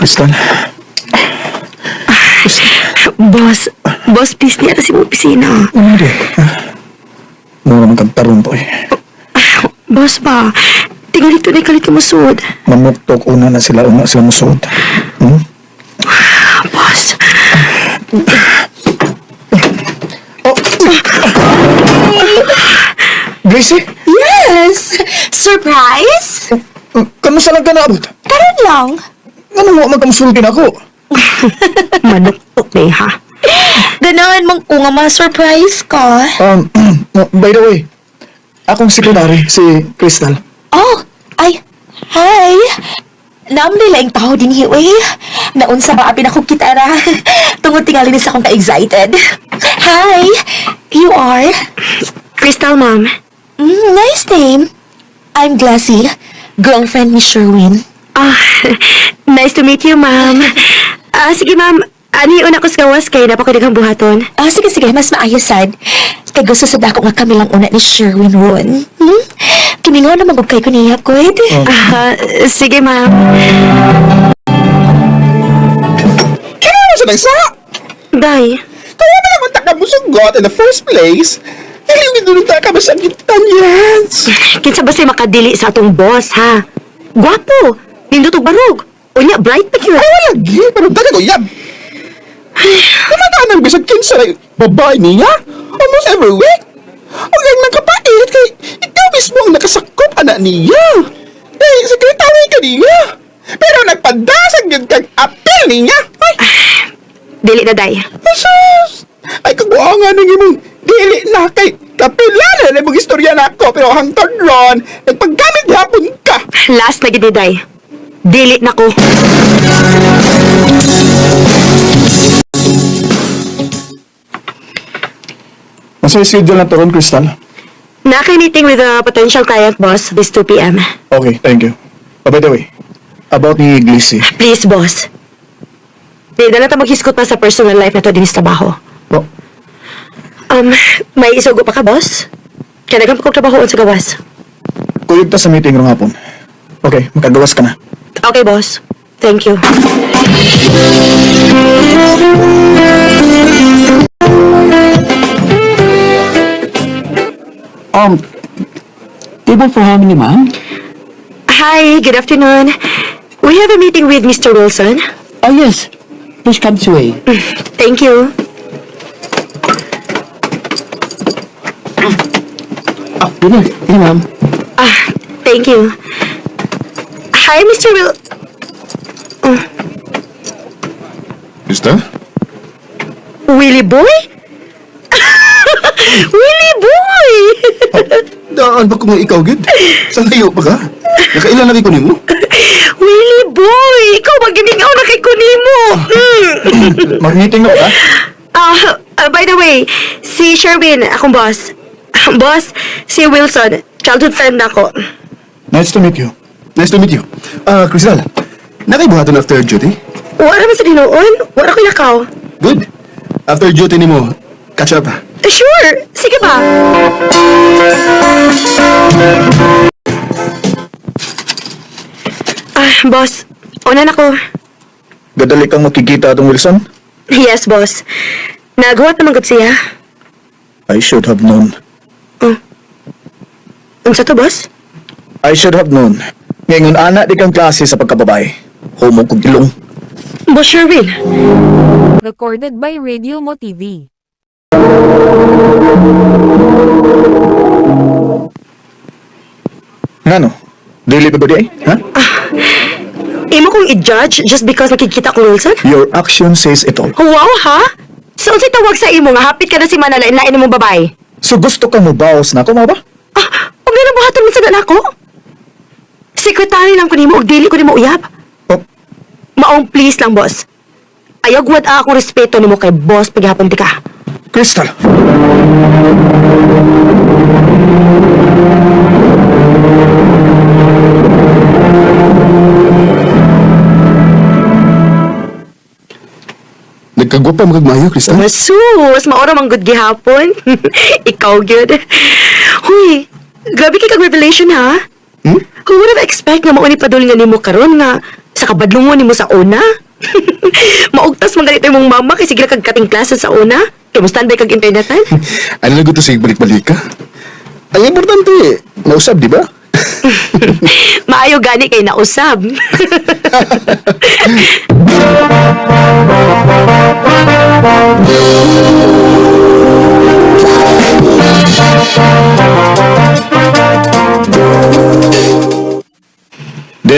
Crystal, Boss, boss, please niya na si opisina. ano di? Mura man kang taron to eh. Boss ba, tingnan dito na kalit mo sud. Mamuktok una na sila una sila musod. Hmm? Boss, Gracie, Yes! Surprise? kamusta lang ka naabot? Karon lang. Ano mo magkamusultin ako? manuktok na eh, ha. Ganahan mong unga ma-surprise ka. Um, by the way, akong sekretary, si Crystal. Oh, ay, hi. Naam nila ang tao din hiwi. Naunsa ba apin ako kitara. Tungod tingali sa akong ka-excited. Hi, you are? Crystal, ma'am. Mm, nice name. I'm Glassy, girlfriend ni Sherwin. Ah, nice to meet you, ma'am. Ah, sige, ma'am. Ani una ko sa gawas kay napa ko daghang buhaton. Ah, sige, sige, mas maayos sad. Kay gusto sa dako nga kami lang una ni Sherwin ron. Hmm? Kimingaw na magugkay ko niya, Koyd. Ah, sige, ma'am. Kailangan sa nagsa! Day. Kaya naman taka mo sugot in the first place? Yung gindulong taka ba sa Italians? Kinsa ba siya makadili sa atong boss, ha? Gwapo. Nindot og barog. Unya, bright pa yun. Ay, wala gi, pero dali ko yab. Kumataan ang bisag kinsa na babae niya? Almost every week. Ang gang nagkapait kay ikaw mismo ang nakasakop anak niya. Eh, sekretary ka niya. Pero nagpadasag yun kag apel niya. Ay, Dili na, Day. Jesus! Ay, kaguangan ng imong dili na kay kapilala na imong istorya na ako pero hangtod ron, nagpaggamit hapon ka. Last na gid ni Day. Dili na ko. Nasa schedule na to ron, Crystal. Naka-meeting with a potential client boss this 2 p.m. Okay, thank you. Oh, by the way, about ni Gracie. Please, boss. Di na ta maghiskot pa sa personal life na to din sa trabaho. Oh, Um, may isugo pa ka, boss? Kaya nagang kong trabahoon sa gawas. kuyog ta sa meeting rong hapon. Okay, makagawas ka na. Okay, boss. Thank you. Um, table for how many, ma'am? Hi, good afternoon. We have a meeting with Mr. Wilson. Oh, yes. Please come this way. Thank you. Dinner. Dinner, ma'am. Ah, thank you. Hi, Mr. Will... Mister? Willie Boy? Willie Boy! Daan ba kung ikaw, Gid? Sa layo pa ka? Nakailan lagi ko nimo? Willie Boy! Ikaw maginingaw na kay Kunimo! Mm. Mag-meeting na ka? Ah, ah, by the way, si Sherwin, akong boss. boss, si Wilson, childhood friend ako. Nice to meet you. Nice to meet you. Ah, Crystal, nakaibuhaton after duty? Wala naman sa dinuon. Wala ko nakaw. Good. After duty nimo, catch up. Eh, Sure, sige ba? Ah, boss, una na ko. Gadali kang makikita atong Wilson? Yes, boss. Nagawa naman gud siya. I should have known. Unsa to, boss? I should have known. Ngayon anak di kang klase sa pagkababae. Homo kong ilong. Boss Sherwin. Recorded by Radio Mo TV. Ngano? Dili ba di ay? Ha? Imo kong i-judge just because nakikita ko Wilson? Your action says it all. Wow, ha? So, unsay tawag sa imo nga hapit ka na si Manala inlain mo babae? So gusto ka mo bawas na ako, mga ba? Mo sa ako? Sekretary lang ko nimo, ug dili ko nimo uyab. Oh, Maong please lang, boss. Ayog wad ako respeto nimo kay boss paghapon di ka. Crystal. Nagkagwapa mo kag maayo, Crystal? Masus, maora mang good gihapon. Ikaw gyud. Huy, Grabe kay kag revelation ha. Hmm? Who would have expect nga mauni padul nga nimo karon nga sa kabadlungon nimo sa una? Maugtas man ganito imong mama kay sige kag kating klase sa una. Kay mo standby kag internetan? Ano na gusto sige balik-balik ka? Ang importante, mausap, di ba? Maayo gani kay nausab.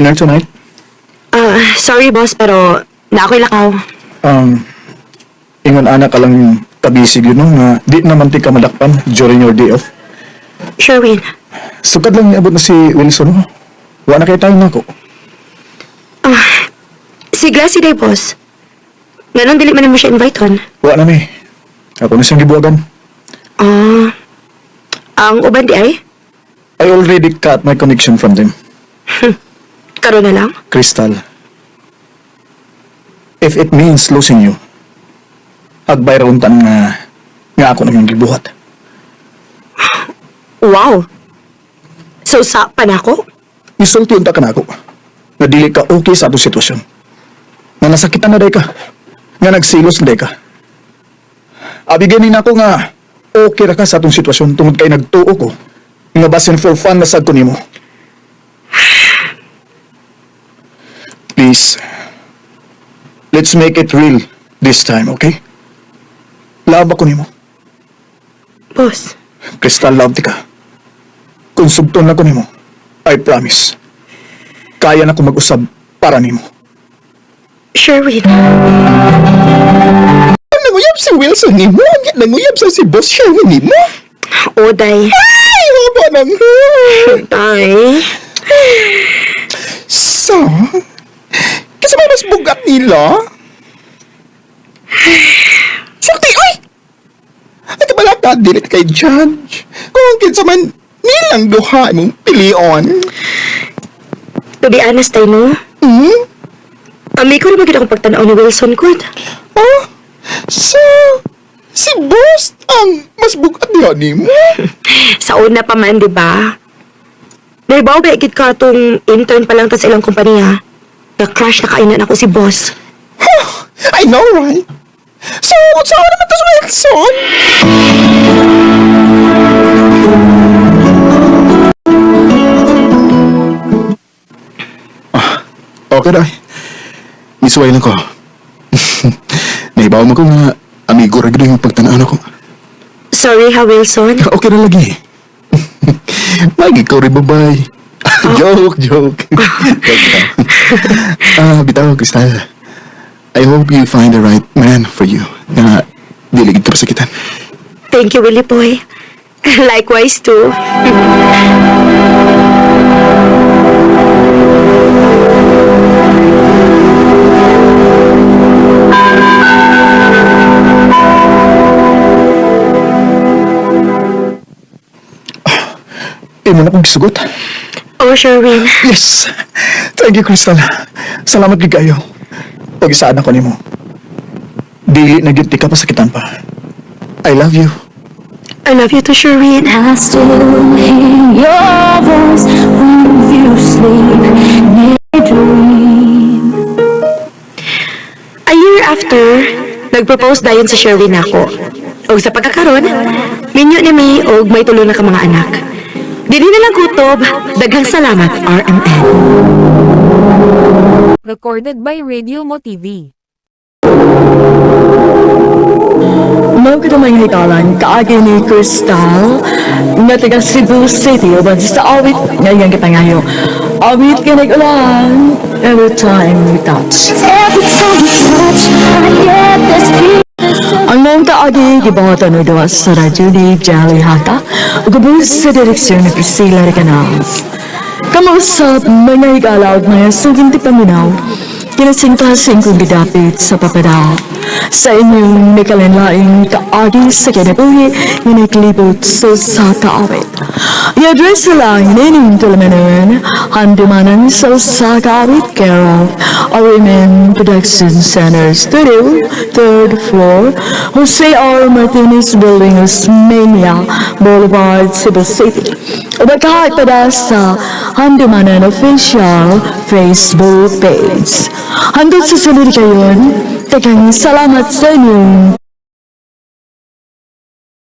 Dinner tonight? Ah, sorry boss pero na ako'y lakaw. Um, ingon anak ka lang kabisig yun? Nga di naman ti ka madakpan during your day off. Sherwin, Sugad lang niabot na si Wilson, no? Wala na kayo tayo na ako. si Glassy day boss. Ngayon dili man mo siya invite on. Wala na mi. Ako na siyang gibuwagan. Ah, ang uban di ay? I already cut my connection from them. Karon na lang. Crystal. If it means losing you, agbay ra untan nga nga ako na yung gibuhat. Wow. So sa panako? Isulti unta ka na ako. Na dili ka okay sa atong sitwasyon. Nga nasakitan na day ka. Nga nagsilos na day ka. Abigyan na ako nga okay ra ka sa atong sitwasyon tungod kay nagtuo ko. Nga basin for fun na sad ko nimo. Please. Let's make it real this time, okay? Love ako nimo. Boss. Crystal love ka. Kung sugton na ko nimo, I promise. Kaya na ko mag-usab para nimo. Sherwin. Nanguyab si Wilson ni mo. Nanguyab sa si Boss Sherwin ni mo. Oday. Ay, waba nang Ay. So, kasi ba mas bugat nila? Sakti, oy! Ay, kabala ka, dilit kay Judge. Kung kinsa man, nilang duha mong pilion. To be honest, ay no? Hmm? Ami ko naman akong pagtanaw ni Wilson Good. Oh, so, si Boss ang mas bugat niya ni mo? Sa una pa man, di ba? Naibaw ba ikit ka tong intern pa lang ta sa ilang kumpanya? Na-crush na kainan ako si boss. Huh, I know, right? So, so ano naman to si Wilson? Okay na. Misuway lang ko. Naibaw mo ko nga amigo gid yung pagtanaan ako. Sorry ha, Wilson. Okay na lagi. Lagi ko rin babay. joke, joke. Ah, bitaw, Kristal. I hope you find the right man for you. Na diligid ka pa sa kitan. Thank you, Willie Boy. Likewise, too. Imo na kong gisugot. Oh, Sherwin. Yes! Thank you, Crystal. Salamat gid kayo. Pag isaan ako nimo. Dili na ti ka pasakitan pa. I love you. I love you too, Sherwin. I still hear your voice when you sleep in a dream. A year after, nag-propose dayon si Sherwin ako. Og sa pagkakaroon, minyo ni May og may tulo na ka mga anak. Dili na lang kutob, daghang salamat, RMN. Recorded by Radio Mo TV. Mao ka naman hikalan, kaagi ni Crystal, nga taga Cebu City, o ba sa awit, ngayon kita ngayon. Awit ka nag-ulan, every time we touch. Every time you touch, I get this feeling. Mong kaagi, gibangatan mo daw sa radyo ni Jolly Hata, ugabos sa direksyon ni Priscilla Recanas. Kamausap, mga higalaw, mga suging ti paminaw, kinasing klaseng kong bidapit sa papadaw. Sa inyong nikalinlaing kaagi sa kinabuhi nga naglibot sa sa kaawit. I-address sila ang inyong tulamanan, handumanan sa sa kaawit care of Arimen Production Center Studio, third floor, Jose R. Martinez Building, Osmeña Boulevard, Cebu City. Ubagkahay pada sa Handumanan Official Facebook page. Hanggang sa sunod kayon, Tegang salamat sa inyong